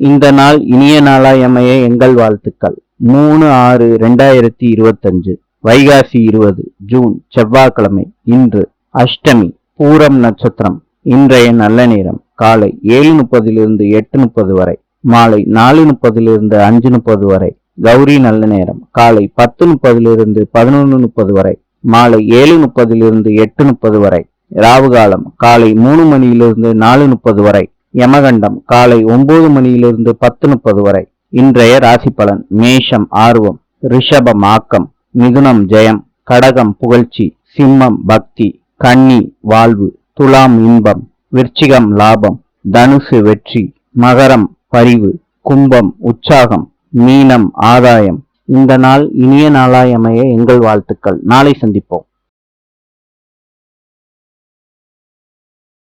இந்த நாள் இனிய நாளாய் அமைய எங்கள் வாழ்த்துக்கள். மூணு ஆறு ரெண்டாயிரத்தி இருபத்தஞ்சு வைகாசி இருபது ஜூன் செவ்வாய்க்கிழமை இன்று அஷ்டமி பூரம் நட்சத்திரம் இன்றைய நல்ல நேரம் காலை ஏழு முப்பதிலிருந்து எட்டு முப்பது வரை மாலை நாலு முப்பதிலிருந்து அஞ்சு முப்பது வரை கௌரி நல்ல நேரம் காலை பத்து முப்பதிலிருந்து பதினொன்று முப்பது வரை மாலை ஏழு முப்பதிலிருந்து எட்டு முப்பது வரை ராவு காலம் காலை மூணு மணியிலிருந்து நாலு முப்பது வரை யமகண்டம் காலை ஒன்பது மணியிலிருந்து பத்து முப்பது வரை. இன்றைய ராசி பலன் மேஷம் ஆர்வம் ரிஷபம் ஆக்கம் மிதுனம் ஜெயம் கடகம் புகழ்ச்சி சிம்மம் பக்தி கன்னி வாழ்வு துலாம் இன்பம் விருச்சிகம் லாபம் தனுசு வெற்றி மகரம் பரிவு கும்பம் உற்சாகம் மீனம் ஆதாயம். இந்த நாள் இனிய நாளாய் அமைய எங்கள் வாழ்த்துக்கள். நாளை சந்திப்போம்.